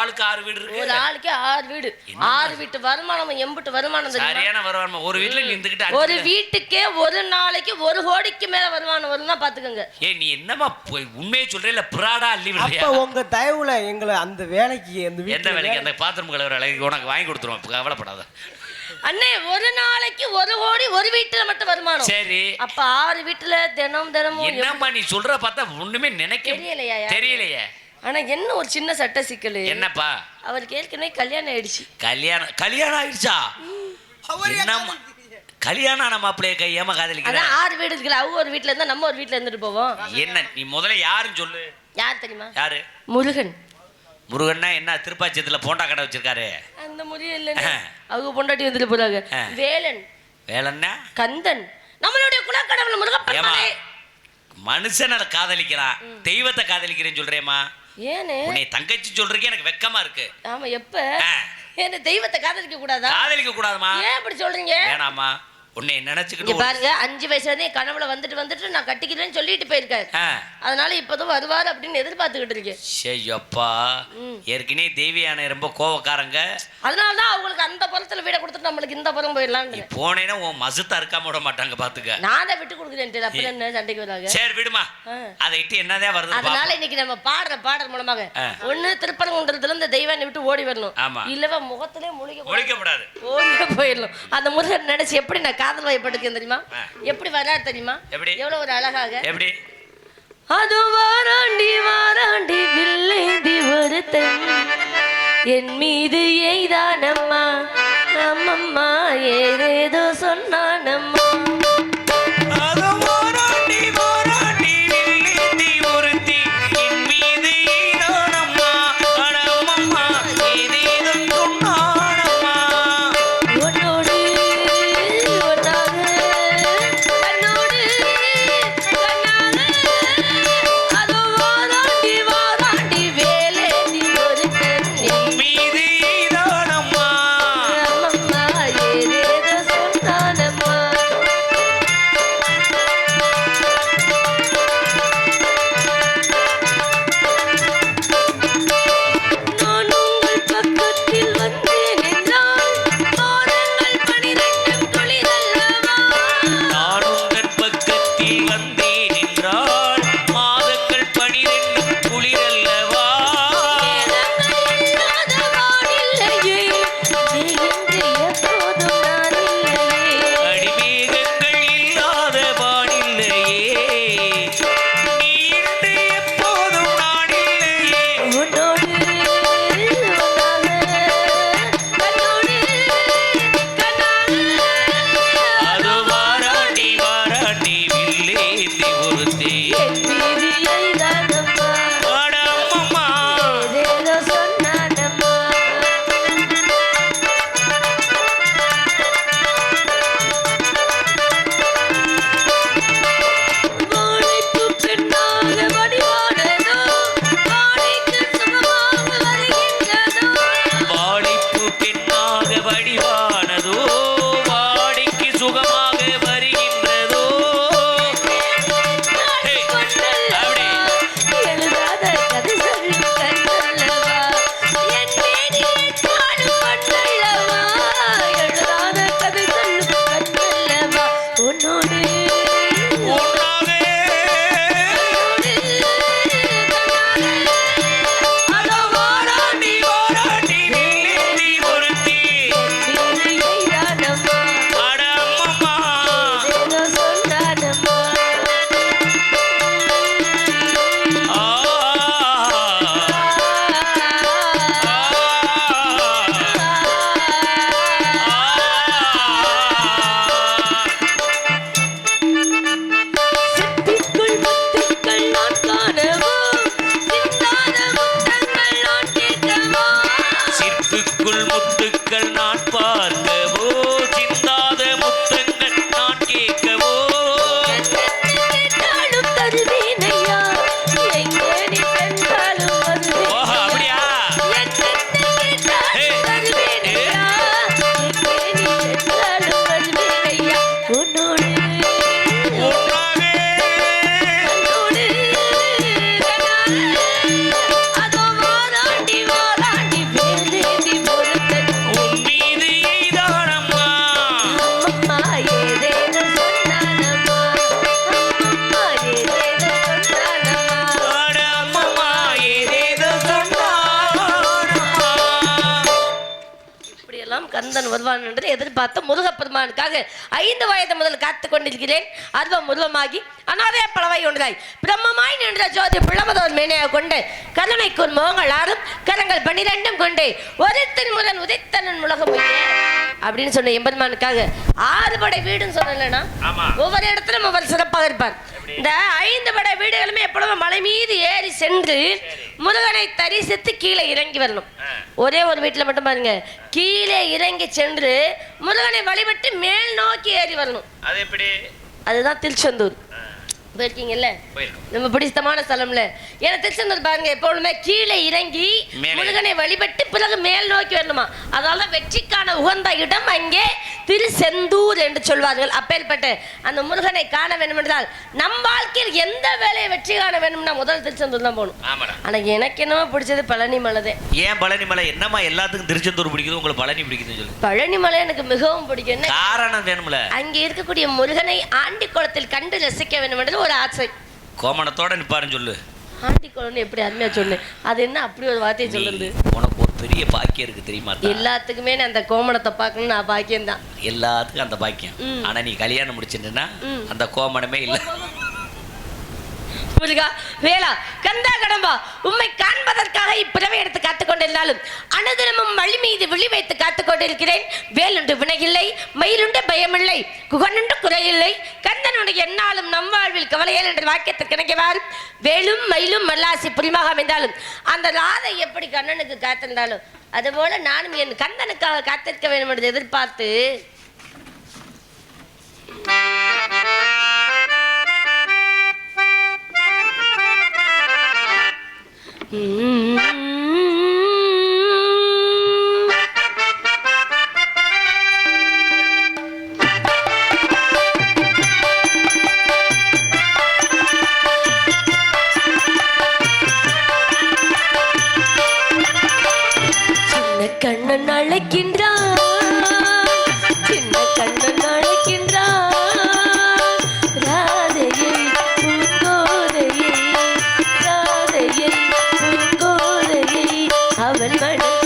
ஆளுக்கு ஆறு வீடு ஒரு இருக்கு ஆளுக்கே ஆறு வீடு. ஆறு வீட்டு வருமானம் எம்பிட்டு வருமானம் சரியான வருவான் ஒரு வீட்டுல நின்றுகிட்டு ஒரு வீட்டுக்கே ஒரு நாளைக்கு ஒரு கோடிக்கு மேல வருமானம் வரும்னா பாத்துக்கோங்க. ஏ நீ என்னமா போய் உண்மையை சொல்ற இல்ல பிராடா அள்ளி அப்ப விடுறியா உங்க தயவுல எங்களை அந்த வேலைக்கு அந்த எந்த வீட்டுல வேலைக்கு அந்த பாத்திரம் கழுவுற வேலைக்கு உனக்கு வாங்கி கொடுத்துருவோம். கவலைப்படாத. அண்ணே ஒரு நாளைக்கு ஒரு கோடி ஒரு வீட்டுல மட்டும் வருமானம். சரி. அப்ப ஆறு வீட்டுல தினம் தினமும் என்னம்மா நீ சொல்ற பார்த்தா ஒண்ணுமே நினைக்க தெரியலையா? தெரியலையே. ஆனா என்ன ஒரு சின்ன சட்ட சிக்கல்? என்னப்பா? அவருக்கு ஏற்கனவே கல்யாணம் ஆயிடுச்சு. கல்யாணம் கல்யாணம் ஆயிடுச்சா? என்னம்மா கல்யாணம் ஆன மாப்பிள்ளைய கையாம காதலிக்கிற? ஆறு வீடு இருக்குல்ல அவங்க ஒரு வீட்டுல இருந்தா நம்ம ஒரு வீட்டுல இருந்துட்டு போவோம். என்ன நீ முதல்ல யாருன்னு சொல்லு. யார் தெரியுமா? யாரு? முருகன். முருகன்னா என்ன திருப்பாச்சியத்துல போண்டா கடை வச்சிருக்காரு. அந்த முருகன் அவங்க பொண்டாட்டி வந்துட்டு போறாங்க. வேலன். வேலைன்னா? கந்தன். நம்மளுடைய குலக்கடவுள் ஏமா முருகப்பெருமானே மனுஷனை காதலிக்கிறான். தெய்வத்தை காதலிக்கிறேன்னு சொல்றேம்மா. ஏன்னு உன்னை தங்கச்சி சொல்றதுக்கு எனக்கு வெக்கமா இருக்கு. ஆமா எப்ப. என்ன தெய்வத்தை காதலிக்க கூடாதா? காதலிக்க கூடாதுமா ஏன் இப்படி சொல்றீங்க? வேணாமா உன்னை நினைச்சுக்கிட்டு பாருங்க அஞ்சு வயசுல இருந்தே கனவுல வந்துட்டு வந்துட்டு நான் கட்டிக்கிறேன்னு சொல்லிட்டு போயிருக்காரு. அதனால இப்பதான் வருவாரு அப்படின்னு எதிர்பார்த்துக்கிட்டு இருக்கேன். ஐயப்பா ஏற்கனவே தேவியான ரொம்ப கோவக்காரங்க. அதனாலதான் அவங்களுக்கு அந்த புறத்துல வீட கொடுத்துட்டு நம்மளுக்கு இந்த புறம் போயிடலான்னு நீ போனேன்னா உன் மசுத்தா இருக்காம விட மாட்டாங்க பாத்துக்க. நான் விட்டு கொடுக்குறேன் அப்புறம் என்ன சண்டைக்கு வராங்க? சரி விடுமா. அதை இட்டு என்னதான் வருது அதனால இன்னைக்கு நம்ம பாடுற பாடல் மூலமாக. ஒண்ணு திருப்பரங்குன்றத்துல இந்த தெய்வானை விட்டு ஓடி வரணும். இல்லவ முகத்திலே முழிக்க ஒழிக்க கூடாது. ஓடியே போயிடணும். அந்த முருகன் நினைச்சு எப்படி நான் காதல் வயப்பட்டிருக்கேன் தெரியுமா. எப்படி வராரு தெரியுமா? எப்படி? எவ்வளவு ஒரு அழகாக? எப்படி? அது வாராண்டி வாராண்டி வில்லேந்தி ஒருத்தன் என் மீது எய்தானம்மா அம்மம்மா ஏதேதோ சொன்னானம்மா. கந்தன் வருவான் என்று எதிர்பார்த்து முருகப்பெருமானுக்காக ஐந்து வயது முதல் காத்து கொண்டிருக்கிறேன் அர்வம் உருவமாகி அனாதே பலவை ஒன்றாய் பிரம்மமாய் நின்ற ஜோதி பிளமதோர் மேனையாக கொண்டு கருணைக்குன் முகங்கள் ஆறும் கரங்கள் பன்னிரெண்டும் கொண்டு ஒரு திருமுதன் உதைத்தனன் உலகம். அப்படின்னு சொன்ன எம்பெருமானுக்காக ஆறு படை வீடுன்னு ஆமா. ஒவ்வொரு இடத்திலும் ஒவ்வொரு சிறப்பாக இருப்பார் இந்த ஐந்து படை வீடுகளுமே எப்பொழுதும் மலை மீது ஏறி சென்று முருகனை தரிசித்து கீழே இறங்கி வரணும். ஒரே ஒரு வீட்டில் மட்டும் பாருங்க. கீழே இறங்கி சென்று முருகனை வழிபட்டு மேல் நோக்கி ஏறி வரணும். அது எப்படி? அதுதான் திருச்செந்தூர். போயிருக்கீங்கல்ல? நம்ம பிடித்தமான ஸ்தலம்ல. ஏன்னா திருச்செந்தூர் பாருங்க எப்பொழுதுமே கீழே இறங்கி. முருகனை வழிபட்டு பிறகு மேல் நோக்கி வரணுமா? அதனால வெற்றிக்கான உகந்த இடம் அங்கே திருச்செந்தூர் என்று சொல்வார்கள். அப்பேற்பட்ட அந்த முருகனை காண வேண்டும் என்றால் நம் வாழ்க்கையில் எந்த வெற்றி காண வேணும்னா முதல் திருச்செந்தூர் தான் போகணும். ஆமாடா. ஆனா எனக்கு என்னமோ பிடிச்சது பழனி மலை ஏன் பழனி மலை என்னம்மா எல்லாத்துக்கும் திருச்செந்தூர் பிடிக்குது? உங்களுக்கு பழனி பிடிக்குதுன்னு சொல்லு. பழனி மலை எனக்கு மிகவும் பிடிக்கும். என்ன? காரணம் வேணும்ல. அங்கே இருக்கக்கூடிய முருகனை ஆண்டி குளத்தில் கண்டு ரசிக்க வேண்டும் ஒரு ஆசை. கோமணத்தோட நிப்பாருன்னு சொல்லு. ஆண்டி குளம்னு எப்படி அருமையா சொன்னு அது என்ன அப்படி ஒரு வார்த்தையை சொல்லுது? உனக்கு ஒரு பெரிய பாக்கியம் இருக்கு தெரியுமா? எல்லாத்துக்குமே நான் அந்த கோமணத்தை பார்க்கணும் நான் பாக்கியம் தான் எல்லாத்துக்கும் அந்த பாக்கியம். ம். ஆனா நீ கல்யாணம் முடிச்சிட்டுன்னா ம். அந்த கோமணமே இல்ல. முருகா வேளா கந்தா கடம்பா உம்மை காண்பதற்காக இப்பிறவை எடுத்து காத்துக்கொண்டிருந்தாலும் அனுதினமும் வழி மீது விழி வைத்து காத்துக்கொண்டிருக்கிறேன். வேலுண்டு வினையில்லை மயிலுண்டு பயமில்லை குகனுண்டு குறையில்லை. கந்தனுடைய என்னாலும் நம் வாழ்வில் கவலையல் என்ற வாக்கியத்திற்கு இணைக்கவார் வேலும் மயிலும் மல்லாசி புரிமாக அமைந்தாலும் அந்த ராதை எப்படி கண்ணனுக்கு காத்திருந்தாலும் அதுபோல நானும் என் கந்தனுக்காக காத்திருக்க வேண்டும் என்று எதிர்பார்த்து பூங்கோதையை